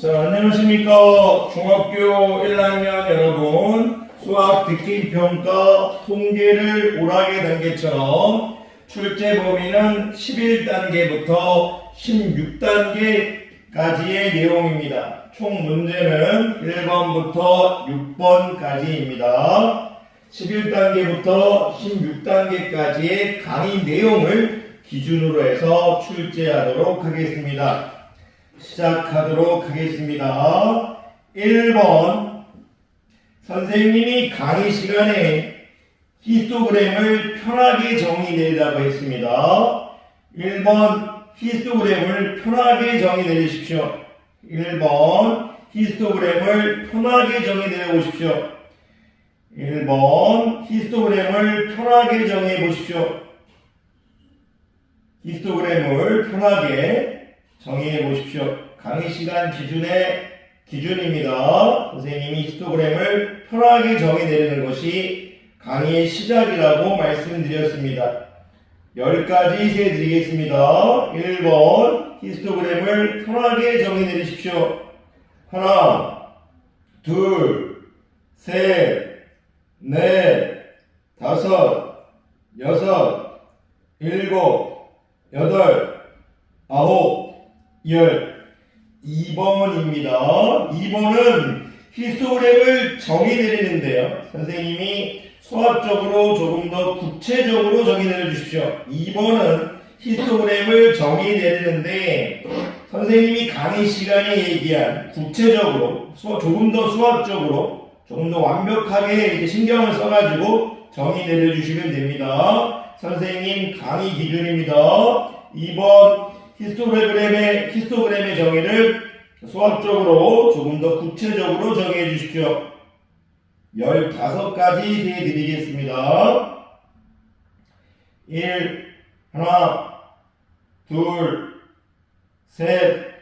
자, 안녕하십니까. 중학교 1학년 여러분. 수학 듣기 평가 통계를 오락의 단계처럼 출제 범위는 11단계부터 16단계까지의 내용입니다. 총 문제는 1번부터 6번까지입니다. 11단계부터 16단계까지의 강의 내용을 기준으로 해서 출제하도록 하겠습니다. 시작하도록 하겠습니다. 1번 선생님이 강의 시간에 히스토그램을 편하게 정의내라고 했습니다. 1번 히스토그램을 편하게 정의내주십시오. 1번 히스토그램을 편하게 정의내려 보십시오. 1번 히스토그램을 편하게 정의해 보십시오. 히스토그램을 편하게 정의해 보십시오. 강의 시간 기준의 기준입니다. 선생님이 히스토그램을 편하게 정의 내리는 것이 강의의 시작이라고 말씀드렸습니다. 10가지 세 드리겠습니다. 1번 히스토그램을 편하게 정의 내리십시오. 하나, 둘, 셋, 넷, 다섯, 여섯, 일곱, 여덟, 아홉, 열. 2번입니다. 2번은 히스토그램을 정의 내리는데요. 선생님이 수학적으로 조금 더 구체적으로 정의 내려주십시오. 2번은 히스토그램을 정의 내리는데 선생님이 강의 시간에 얘기한 구체적으로 수- 조금 더 수학적으로 조금 더 완벽하게 이제 신경을 써가지고 정의 내려주시면 됩니다. 선생님 강의 기준입니다. 2번 히스토그램의 히스토그램의 정의를 수학적으로 조금 더 구체적으로 정의해 주십시오. 15가지 해 드리겠습니다. 1 하나 둘 셋,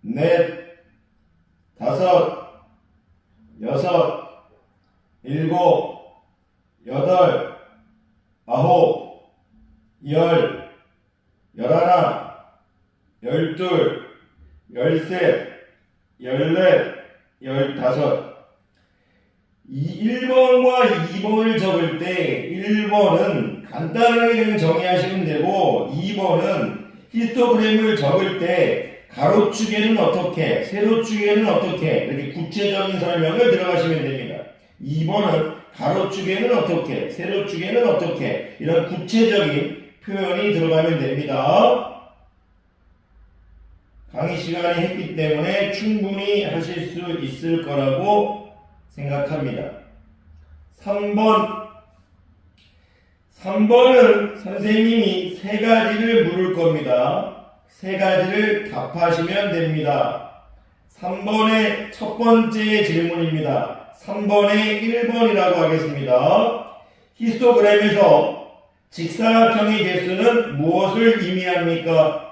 넷, 다섯, 여섯, 일곱, 여덟, 아홉, 열, 열하나, 열둘, 열셋, 열넷, 열다섯. 이 1번과 2번을 적을 때 1번은 간단하게 정의하시면 되고 2번은 히스토그램을 적을 때 가로축에는 어떻게, 세로축에는 어떻게 이렇게 구체적인 설명을 들어가시면 됩니다. 2번은 가로축에는 어떻게, 세로축에는 어떻게 이런 구체적인 표현이 들어가면 됩니다. 강의 시간이 했기 때문에 충분히 하실 수 있을 거라고 생각합니다. 3번 3번은 선생님이 세 가지를 물을 겁니다. 세 가지를 답하시면 됩니다. 3번의 첫 번째 질문입니다. 3번의 1번이라고 하겠습니다. 히스토그램에서 직사각형의 개수는 무엇을 의미합니까?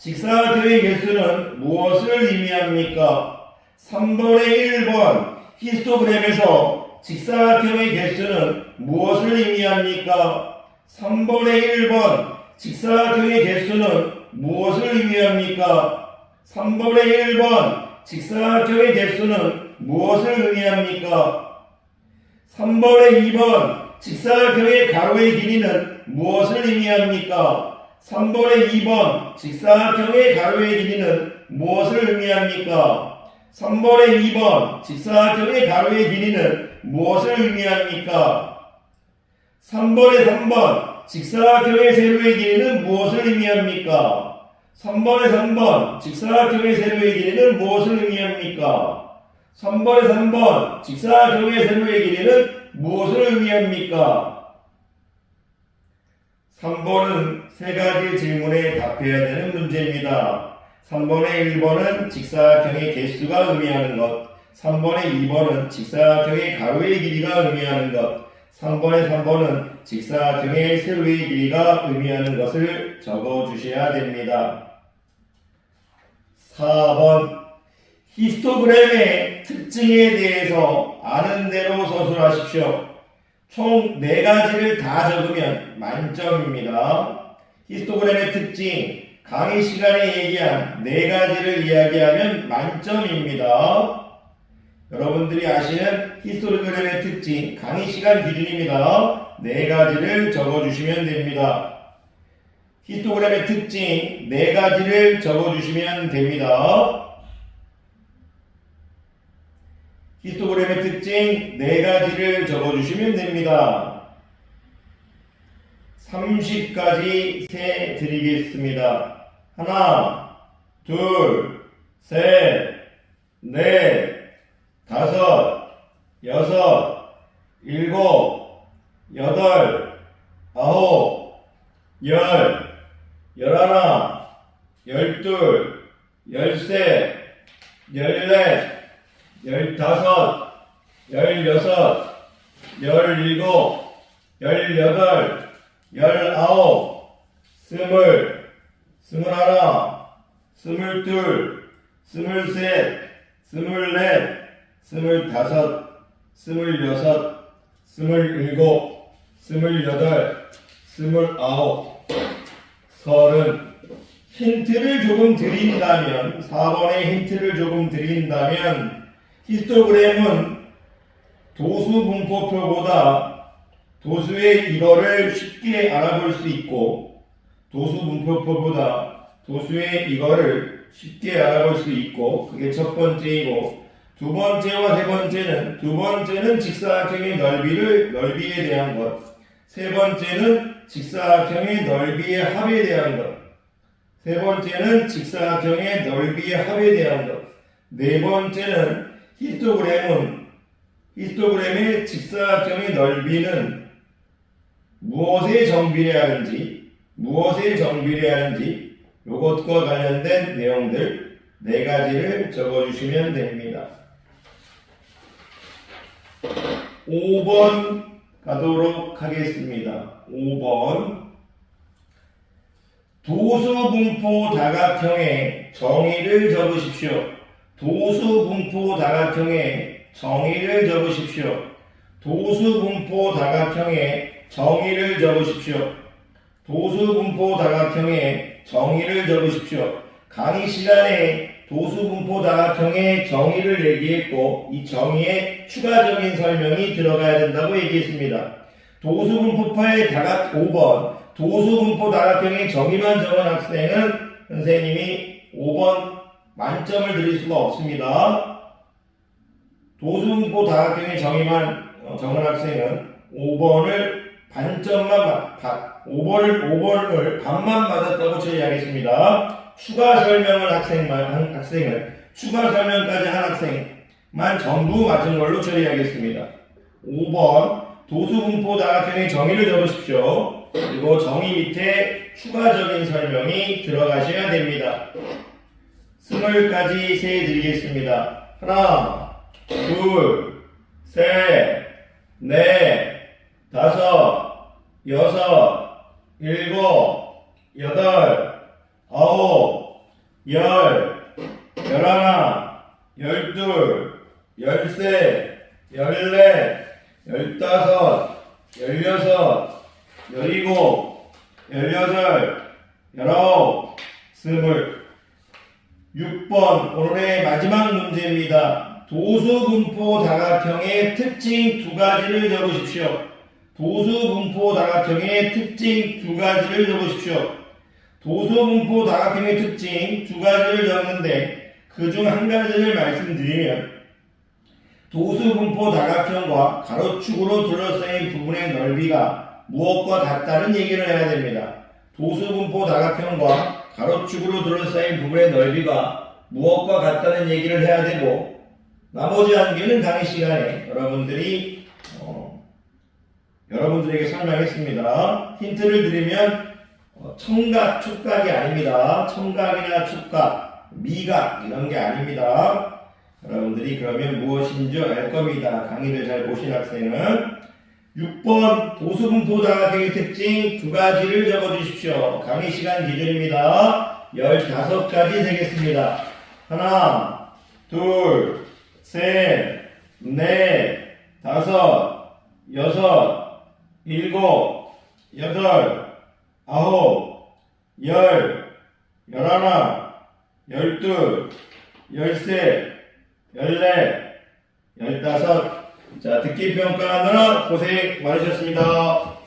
직사각형의 개수는 무엇을 의미합니까? 3번의 1번 히스토그램에서 직사각형의 개수는 무엇을 의미합니까? 3번의 1번 직사각형의 개수는 무엇을 의미합니까? 3번의 1번 직사각형의 개수는 무엇을 의미합니까? 3번의 2번 직사각형의 가로의 길이는 무엇을 의미합니까? 3번의 2번 직사각형의 가로의 길이는 무엇을 의미합니까? 3번의 2번 직사각형의 가로의 길이는 무엇을 의미합니까? 3번의 3번 직사각형의 세로의 길이는 무엇을 의미합니까? 3번의 3번 직사각형의 세로의 길이는 무엇을 의미합니까? 3번의 3번 직사각형의 세로의 길이는 무엇을 의미합니까? 3번은 세 가지 질문에 답해야 되는 문제입니다. 3번의 1번은 직사각형의 개수가 의미하는 것, 3번의 2번은 직사각형의 가로의 길이가 의미하는 것, 3번의 3번은 직사각형의 세로의 길이가 의미하는 것을 적어 주셔야 됩니다. 4번 히스토그램의 특징에 대해서 아는 대로 서술하십시오. 총 4가지를 다 적으면 만점입니다. 히스토그램의 특징, 강의 시간에 얘기한 네 가지를 이야기하면 만점입니다. 여러분들이 아시는 히스토리그램의 특징 강의 시간 기준입니다. 네 가지를 적어주시면 됩니다. 히스토그램의 특징 네 가지를 적어주시면 됩니다. 히스토그램의 특징 네 가지를 적어주시면 됩니다. 30가지 세 드리겠습니다. 하나, 둘, 셋, 넷, 다섯, 여섯, 일곱, 여덟, 아홉, 열, 열하나, 열둘, 열셋, 열넷, 열다섯, 열여섯, 열일곱, 열여덟, 열아홉, 스물, 스물하나, 스물둘, 스물셋, 스물넷, 스물다섯, 스물여섯, 스물일곱, 스물여덟, 스물아홉, 서른. 힌트를 조금 드린다면, 4번의 힌트를 조금 드린다면, 히스토그램은 도수 분포표보다 도수의 이거를 쉽게 알아볼 수 있고 도수 분포표보다 도수의 이거를 쉽게 알아볼 수 있고 그게 첫 번째이고 두 번째와 세 번째는 두 번째는 직사각형의 넓이를 넓이에 대한 것, 세 번째는 직사각형의 넓이의 합에 대한 것, 세 번째는 직사각형의 넓이의 합에 대한 것, 네 번째는 히스토그램은 히스토그램의 직사각형의 넓이는 무엇에 정비례 하는지 무엇에 정비례 하는지 이것과 관련된 내용들 네 가지를 적어주시면 됩니다. 5번 가도록 하겠습니다. 5번 도수분포 다각형의 정의를 적으십시오. 도수분포 다각형의 정의를 적으십시오. 도수분포 다각형의 정의를 적으십시오. 도수분포 다각형의 정의를 적으십시오. 강의 시간에 도수분포 다각형의 정의를 얘기했고 이 정의에 추가적인 설명이 들어가야 된다고 얘기했습니다. 도수분포파의 다각 5번 도수분포 다각형의 정의만 적은 학생은 선생님이 5번 만점을 드릴 수가 없습니다. 도수분포 다각형의 정의만 어, 적은 학생은 5번을 반점만 받, 5번을 5번을 반만 받았다고 처리하겠습니다. 추가 설명을 학생만 한 학생은 추가 설명까지 한 학생만 전부 맞은 걸로 처리하겠습니다. 5번 도수분포 다각형의 정의를 적으십시오. 그리고 정의 밑에 추가적인 설명이 들어가셔야 됩니다. 스물까지 세 드리겠습니다. 하나, 둘, 셋, 넷, 다섯, 여섯, 일곱, 여덟, 아홉, 열, 열하나, 열둘, 열셋, 열넷, 열다섯, 열여섯, 열일곱, 열여덟, 열아홉, 스물. 6번 오늘의 마지막 문제입니다. 도수분포 다각형의 특징 두 가지를 적으십시오. 도수분포 다각형의 특징 두 가지를 적으십시오. 도수분포 다각형의 특징 두 가지를 적는데 그 중 한 가지를 말씀드리면 도수분포 다각형과 가로축으로 둘러싸인 부분의 넓이가 무엇과 같다는 얘기를 해야 됩니다. 도수분포 다각형과 가로축으로 둘러싸인 부분의 넓이가 무엇과 같다는 얘기를 해야 되고 나머지 한 개는 강의 시간에 여러분들이 어, 여러분들에게 설명했습니다. 힌트를 드리면 어, 청각, 촉각이 아닙니다. 청각이나 촉각, 미각 이런 게 아닙니다. 여러분들이 그러면 무엇인지 알 겁니다. 강의를 잘 보신 학생은 6번 도수분포 다각형의 특징 두 가지를 적어주십시오. 강의 시간 기준입니다. 15가지 되겠습니다. 하나, 둘, 셋, 넷, 다섯, 여섯, 일곱, 여덟, 아홉, 열, 열하나, 열둘, 열세, 열네, 열다섯. 자, 듣기 평가하느라 고생 많으셨습니다.